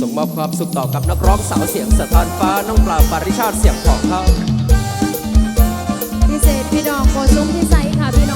ส่งมอบความสุขต่อกับนักร้องสาวเสียงสะท้อนฟ้าน้องปลาปาริชาติเสียงของเขา พิเศษพี่น้องโกซุ้มที่ใสค่ะพี่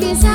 quizás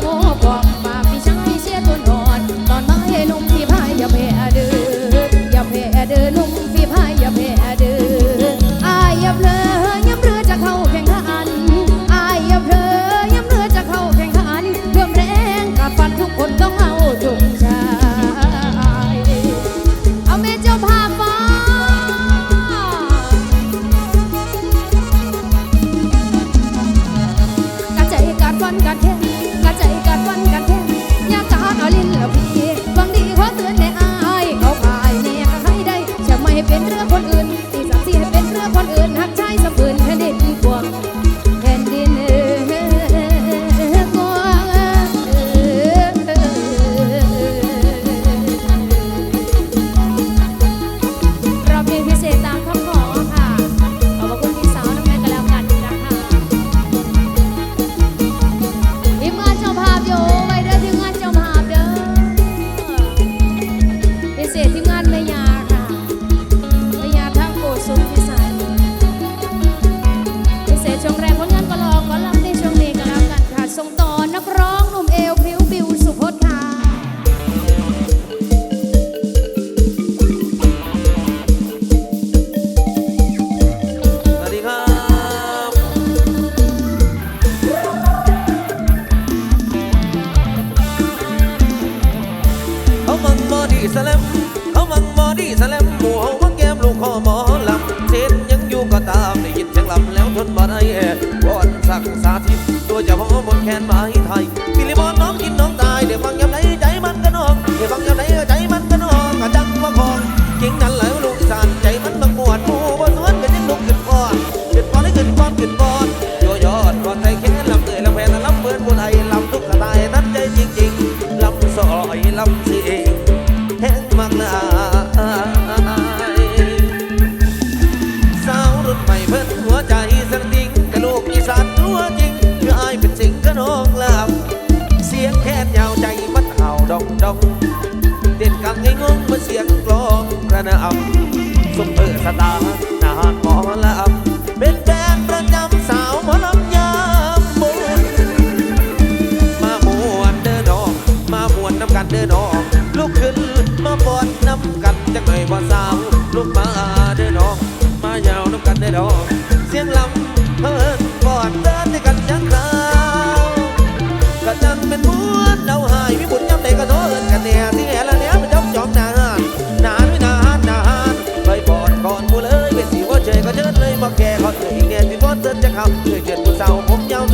for ตักสาธิตโดยเฉพาะบนแขนไม้ไทย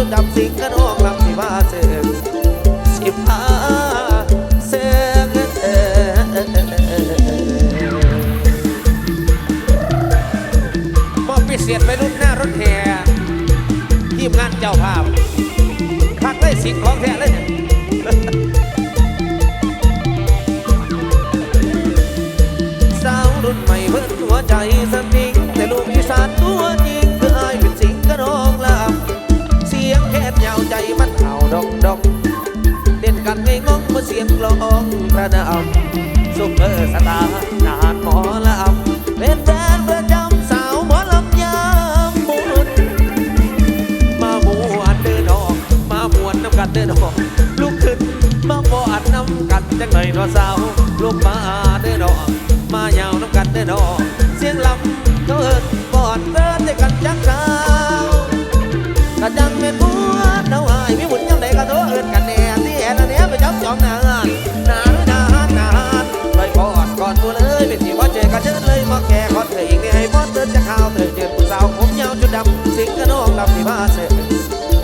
ผมยาวจนดำสิงกันออกลำสิว่าเสือสิบห้าเซงมอบพิเศษไปรุ่นหน้ารถแห่ทีมงานเจ้าภาพคักได้สิงของแท้เลยเนี่ยสาวรุ่นใหม่เพิ่นหัวใจสติ ดองดองเด่นกันไงงงเมื่อเสียงกลองกระนำซุปเปอร์สตาร์นานหมอลำเป็นแฟนประจำสาวหมอลำยามบุญมามวนเดินออก มามวนน้ำกันเดินออกลุกขึ้นมาบอดน้ำกันจังหน่อยนอสาวลุกมาเดินออก มายาวน้ำกันเดินออก เสียงลำเขาเอิญบอดเดินด้วยกันจังสาวกระจังเป็นบั อนตัวเลยเป็นที่ว่าเจอกันเชิญเลยมาแก่ขอเธออีกนี่ให้พอสเดินจะข่าวเธอเจอผู้สาวผมยาวจุดดำสิงกระนองดำที่มาเสือ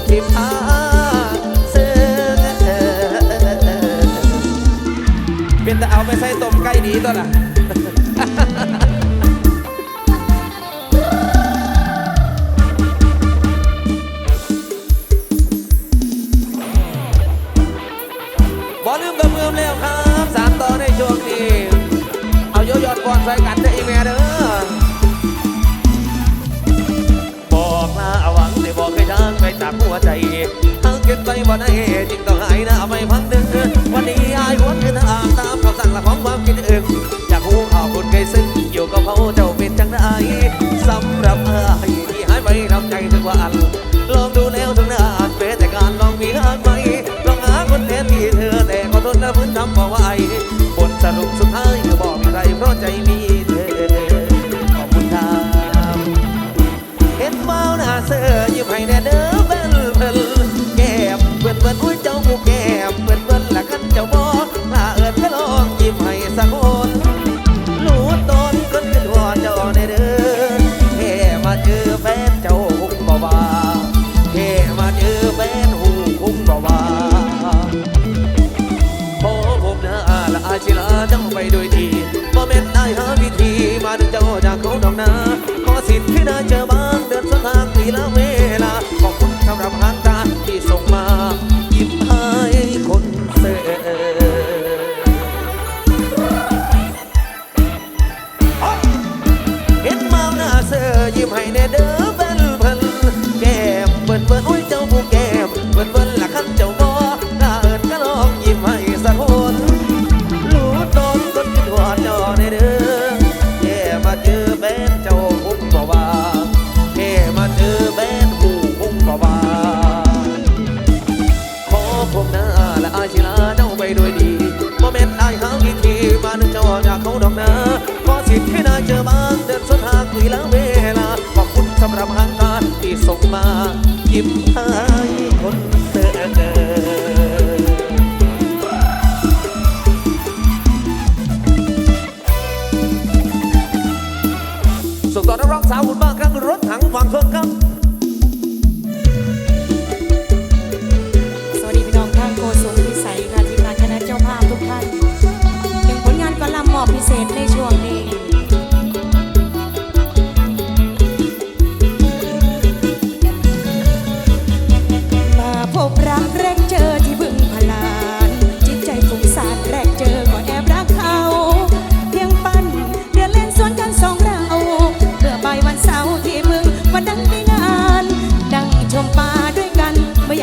ที่พาเสือเป็นแต่เอาไปใส่ต้มไก่ดีตัวละ ใส่กันเด้ออีแม่เด้อบอกลาหวังได้บอกให้ทางไปจากหัวใจทางเก็บไปบ่ได้จึงต้องหายหน้าไปพังเดินวันนี้อายหวนขึ้นอ่าตามคำสั่งละของความคิดเองอยากหูข่าวคนไกลซึ่งอยู่กับเขาเจ้าเป็นจังได้สำหรับอายที่หายไปทำใจทุกวันลองดูแล้วทุกนานเป็นแต่การลองมีทางไหมลองหาคนแทนที่เธอแต่ก็ทนและพื้นทำบ่ไหวผลสรุปสุดท้ายคือบอกมีใครเพราะใจมี เจอบางเดือนสวนทางทีละเว มายิ้มให้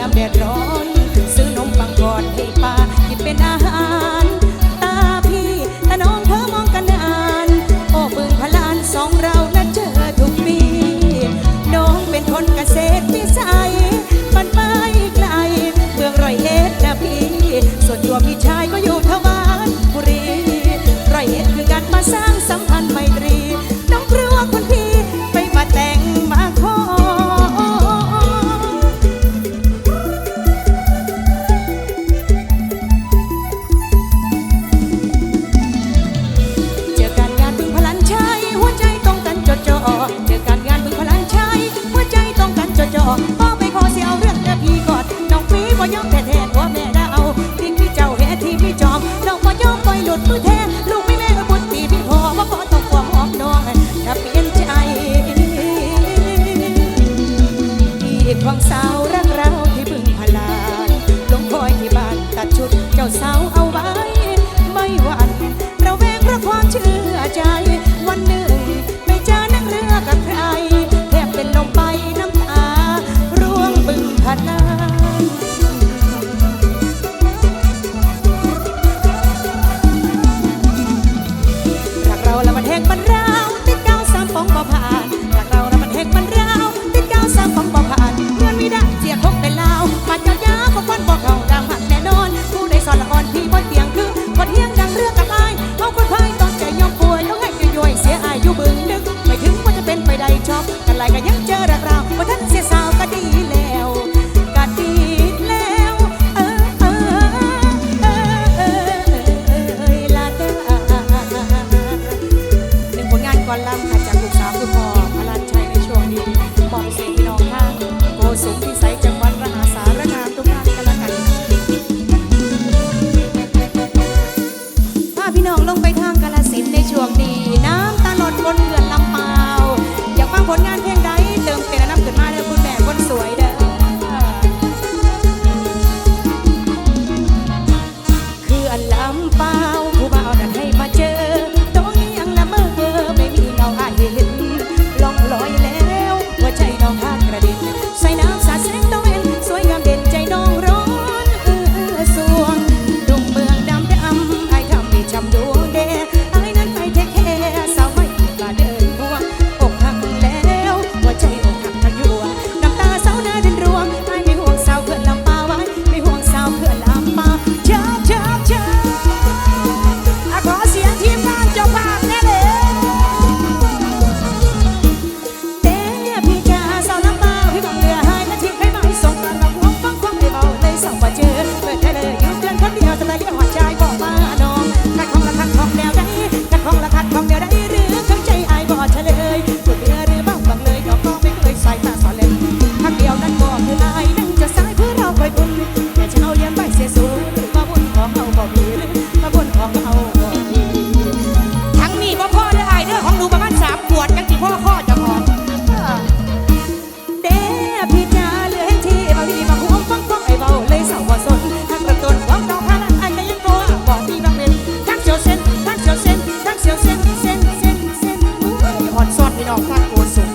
ามแดดร้อน ซื้อนมปังก่อน เจ้าสาว một hiếng ลงไปทางกาลสินในช่วงนี้ uma coisa